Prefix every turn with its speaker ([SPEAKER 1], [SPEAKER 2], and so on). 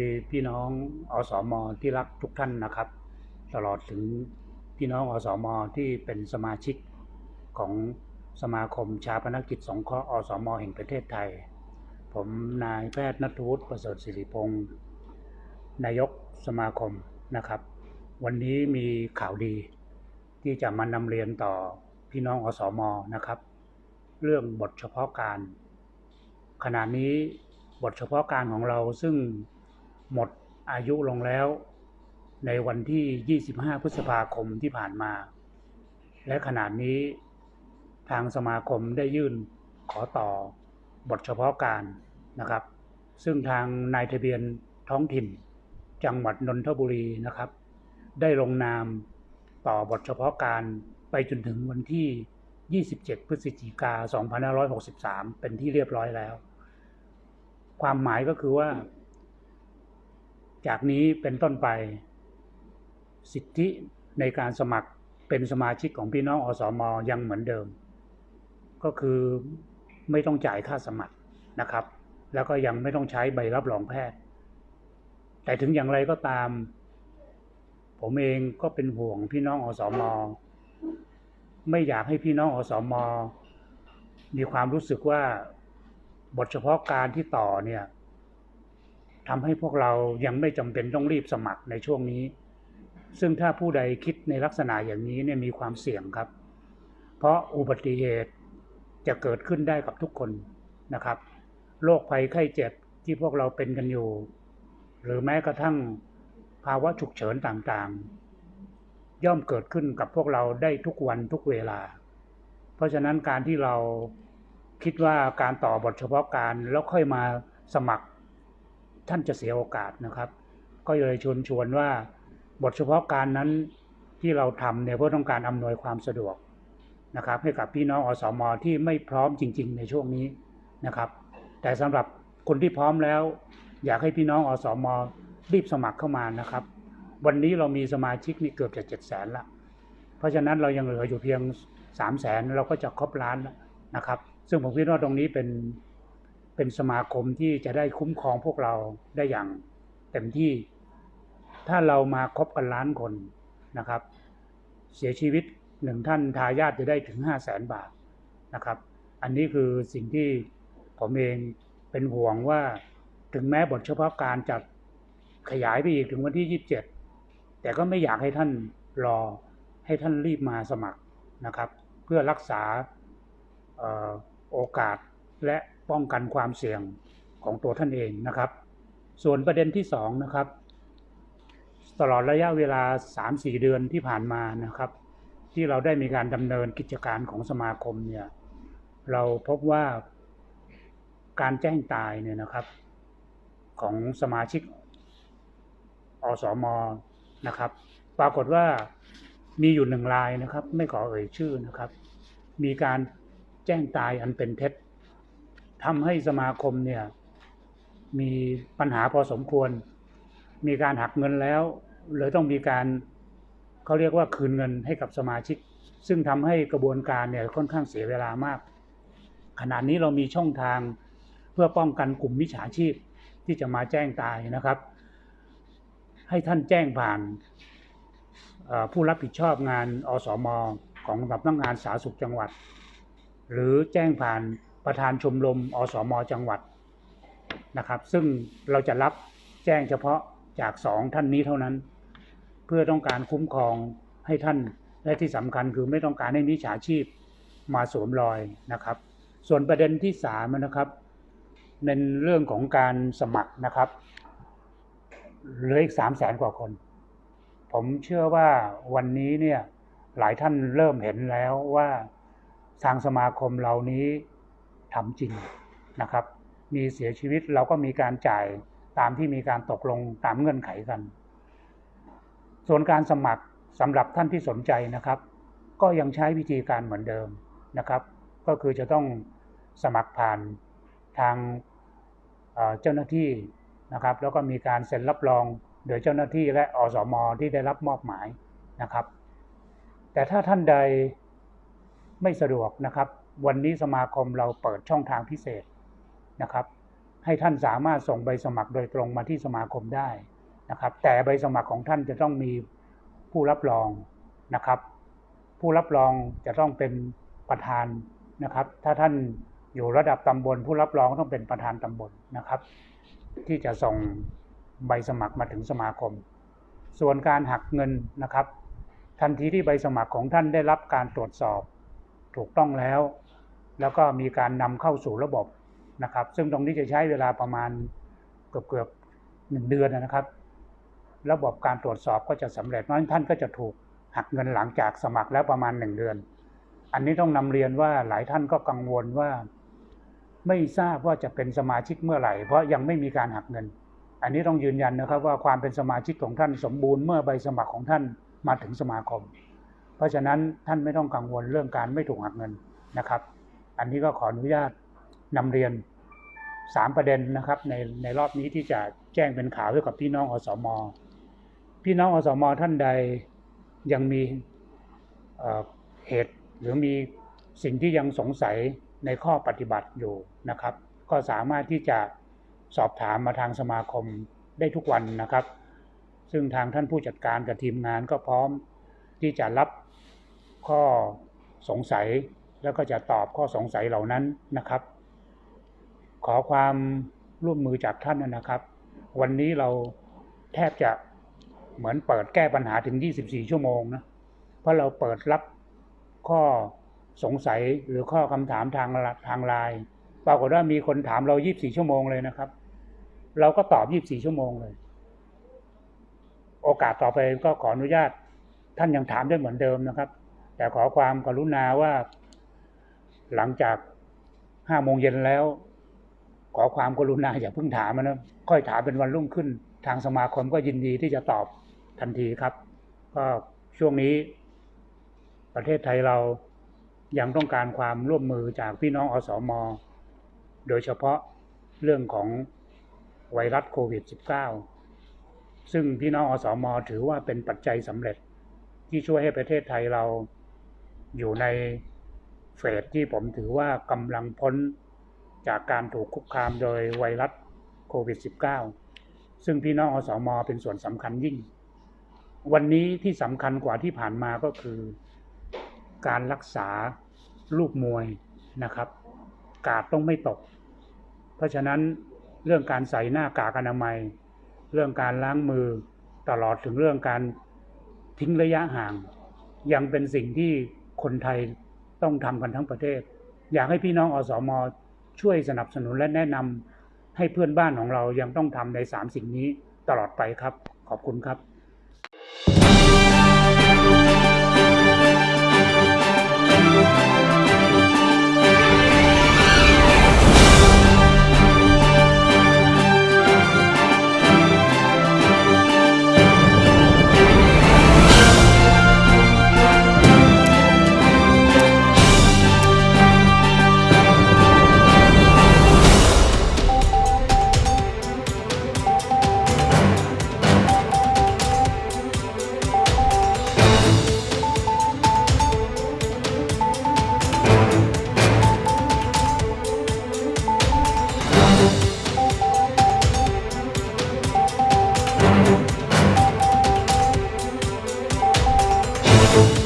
[SPEAKER 1] ดีพี่น้องอสมที่รักทุกท่านนะครับ ตลอดถึงพี่น้องอสมที่เป็นสมาชิกของสมาคมชาปนกิจสงเคราะห์อสมแห่งประเทศไทย ผมนายแพทย์นัทวุฒิประเสริฐศิริพงศ์นายกสมาคมนะครับ วันนี้มีข่าวดี ที่จะมานำเรียนต่อพี่น้องอสมนะครับ เรื่องบทเฉพาะการ ขณะนี้บทเฉพาะการของเราซึ่ง หมดอายุลงแล้ว ในวันที่ 25 พฤษภาคมที่ผ่านมา และขณะนี้ทางสมาคมได้ยื่นขอต่อบทเฉพาะการนะครับ ซึ่งทางนายทะเบียนท้องถิ่น จังหวัดนนทบุรีนะครับ ได้ลงนามต่อบทเฉพาะการไปจนถึงวันที่ 27 พฤศจิกา 2563 เป็นที่เรียบร้อยแล้ว ความหมายก็คือว่า จากนี้เป็นต้นไป สิทธิในการสมัครเป็นสมาชิกของพี่น้องอสมยังเหมือนเดิม ก็คือไม่ต้องจ่ายค่าสมัครนะครับ แล้วก็ยังไม่ต้องใช้ใบรับรองแพทย์ แต่ถึงอย่างไรก็ตาม ผมเองก็เป็นห่วงพี่น้องอสมไม่อยากให้พี่น้องอสมมีความรู้สึกว่าบทเฉพาะการที่ต่อเนี่ย ทำให้พวกเรายังไม่จำเป็นต้องรีบสมัครในช่วงนี้ ซึ่งถ้าผู้ใดคิดในลักษณะอย่างนี้เนี่ยมีความเสี่ยงครับ เพราะอุบัติเหตุจะเกิดขึ้นได้กับทุกคนนะครับ โรคภัยไข้เจ็บที่พวกเราเป็นกันอยู่ หรือแม้กระทั่งภาวะฉุกเฉินต่างๆ ย่อมเกิดขึ้นกับพวกเราได้ทุกวันทุกเวลา เพราะฉะนั้นการที่เราคิดว่าการต่อบทเฉพาะการแล้วค่อยมาสมัคร ท่านจะเสียโอกาสนะครับ ก็เลยชวนชวนว่าบทเฉพาะการนั้นที่เราทำเนี่ยเพื่อต้องการอำนวยความสะดวกนะครับ ให้กับพี่น้องอสมอที่ไม่พร้อมจริง ๆ ในช่วงนี้นะครับ แต่สำหรับคนที่พร้อมแล้ว อยากให้พี่น้องอสมอรีบสมัครเข้ามานะครับ วันนี้เรามีสมาชิกนี่เกือบจะเจ็ดแสนละเพราะฉะนั้นเรายังเหลืออยู่เพียงสามแสนเราก็จะครบล้านแล้วนะครับ ซึ่งผมคิดว่าตรงนี้เป็น เป็นสมาคมที่จะได้คุ้มครองพวกเราได้อย่างเต็มที่ ถ้าเรามาครบกันล้านคนนะครับ เสียชีวิตหนึ่งท่านทายาทจะได้ถึงห้าแสนบาทนะครับ อันนี้คือสิ่งที่ผมเองเป็นห่วงว่าถึงแม้บทเฉพาะการจะขยายไปอีกถึงวันที่ 27 แต่ก็ไม่อยากให้ท่านรอให้ท่านรีบมาสมัครนะครับ เพื่อรักษาโอกาสและ ป้องกันความเสี่ยงของตัวท่านเองนะครับ ส่วนประเด็นที่สองนะครับตลอดระยะเวลา 3-4 เดือนที่ผ่านมานะครับ ที่เราได้มีการดำเนินกิจการของสมาคมเนี่ยเราพบว่าการแจ้งตายเนี่ยนะครับของสมาชิกอสมนะครับ ปรากฏว่ามีอยู่หนึ่งรายนะครับ ไม่ขอเอ่ยชื่อนะครับ มีการแจ้งตายอันเป็นเท็จ ทำให้สมาคมเนี่ยมีปัญหาพอสมควร มีการหักเงินแล้วเลยต้องมีการเขาเรียกว่าคืนเงินให้กับสมาชิก ซึ่งทำให้กระบวนการเนี่ยค่อนข้างเสียเวลามาก ขณะนี้เรามีช่องทางเพื่อป้องกันกลุ่มมิจฉาชีพที่จะมาแจ้งตายนะครับ ให้ท่านแจ้งผ่านผู้รับผิดชอบงานอสมของสำนักงานสาธารณสุขจังหวัด หรือแจ้งผ่าน ประธานชมรมอสมจังหวัดนะครับ ซึ่งเราจะรับแจ้งเฉพาะจากสองท่านนี้เท่านั้น เพื่อต้องการคุ้มครองให้ท่านและที่สำคัญคือไม่ต้องการให้มิจฉาชีพมาสวมรอยนะครับ ส่วนประเด็นที่สามนะครับในเรื่องของการสมัครนะครับเหลืออีกสามแสนกว่าคน ผมเชื่อว่าวันนี้เนี่ยหลายท่านเริ่มเห็นแล้วว่าทางสมาคมเหล่านี้ ทำจริงนะครับ มีเสียชีวิตเราก็มีการจ่ายตามที่มีการตกลงตามเงื่อนไขกัน ส่วนการสมัครสำหรับท่านที่สนใจนะครับ ก็ยังใช้วิธีการเหมือนเดิมนะครับ ก็คือจะต้องสมัครผ่านทางเจ้าหน้าที่นะครับ แล้วก็มีการเซ็นรับรองโดยเจ้าหน้าที่และอสมที่ได้รับมอบหมายนะครับ แต่ถ้าท่านใดไม่สะดวกนะครับ วันนี้สมาคมเราเปิดช่องทางพิเศษนะครับ ให้ท่านสามารถส่งใบสมัครโดยตรงมาที่สมาคมได้นะครับ แต่ใบสมัครของท่านจะต้องมีผู้รับรองนะครับ ผู้รับรองจะต้องเป็นประธานนะครับ ถ้าท่านอยู่ระดับตำบล ผู้รับรองต้องเป็นประธานตำบลนะครับ ที่จะส่งใบสมัครมาถึงสมาคม ส่วนการหักเงินนะครับ ทันทีที่ใบสมัครของท่านได้รับการตรวจสอบ ถูกต้องแล้ว แล้วก็มีการนำเข้าสู่ระบบนะครับ ซึ่งตรงนี้จะใช้เวลาประมาณเกือบเกือบหนึ่งเดือนนะครับ ระบบการตรวจสอบก็จะสำเร็จเพราะท่านก็จะถูกหักเงินหลังจากสมัครแล้วประมาณหนึ่งเดือน อันนี้ต้องนำเรียนว่าหลายท่านก็กังวลว่า ไม่ทราบว่าจะเป็นสมาชิกเมื่อไหร่ เพราะยังไม่มีการหักเงิน อันนี้ต้องยืนยันนะครับว่าความเป็นสมาชิกของท่านสมบูรณ์เมื่อใบสมัครของท่านมาถึงสมาคม เพราะฉะนั้นท่านไม่ต้องกังวลเรื่องการไม่ถูกหักเงินนะครับ อันนี้ก็ขออนุญาตนำเรียนสามประเด็นนะครับในในรอบนี้ที่จะแจ้งเป็นข่าวให้กับพี่น้องอสม พี่น้องอสมท่านใดยังมีเเหตุหรือมีสิ่งที่ยังสงสัยในข้อปฏิบัติอยู่นะครับ ก็สามารถที่จะสอบถามมาทางสมาคมได้ทุกวันนะครับ ซึ่งทางท่านผู้จัดการกับทีมงานก็พร้อมที่จะรับข้อสงสัย แล้วก็จะตอบข้อสงสัยเหล่านั้นนะครับ ขอความร่วมมือจากท่านนะครับ วันนี้เราแทบจะเหมือนเปิดแก้ปัญหาถึง 24 ชั่วโมงนะเพราะเราเปิดรับข้อสงสัยหรือข้อคำถามทางทางไลน์ปรากฏว่ามีคนถามเรา 24 ชั่วโมงเลยนะครับ เราก็ตอบ 24 ชั่วโมงเลย โอกาสต่อไปก็ขออนุญาตท่านยังถามได้เหมือนเดิมนะครับ แต่ขอความกรุณาว่า หลังจากห้าโมงเย็นแล้ว ขอความกรุณาอย่าเพิ่งถามนะค่อยถามเป็นวันรุ่งขึ้น ทางสมาคมก็ยินดีที่จะตอบทันทีครับ ก็ช่วงนี้ ประเทศไทยเรายังต้องการความร่วมมือจากพี่น้องอสมอโดยเฉพาะเรื่องของไวรัสโควิด -19 ซึ่งพี่น้องอสมอถือว่าเป็นปัจจัยสำเร็จที่ช่วยให้ประเทศไทยเราอยู่ใน เฟสที่ผมถือว่ากำลังพ้นจากการถูกคุกคามโดยไวรัสโควิด -19 ซึ่งพี่น้องอสมอเป็นส่วนสำคัญยิ่ง วันนี้ที่สำคัญกว่าที่ผ่านมาก็คือ การรักษาลูกมวยนะครับ กาดต้องไม่ตก เพราะฉะนั้นเรื่องการใส่หน้ากากอนามัย เรื่องการล้างมือตลอดถึงเรื่องการทิ้งระยะห่าง ยังเป็นสิ่งที่คนไทย ต้องทำกันทั้งประเทศ อยากให้พี่น้องอสมช่วยสนับสนุนและแนะนำให้เพื่อนบ้านของเรายังต้องทำในสามสิ่งนี้ตลอดไปครับ ขอบคุณครับ Thank you.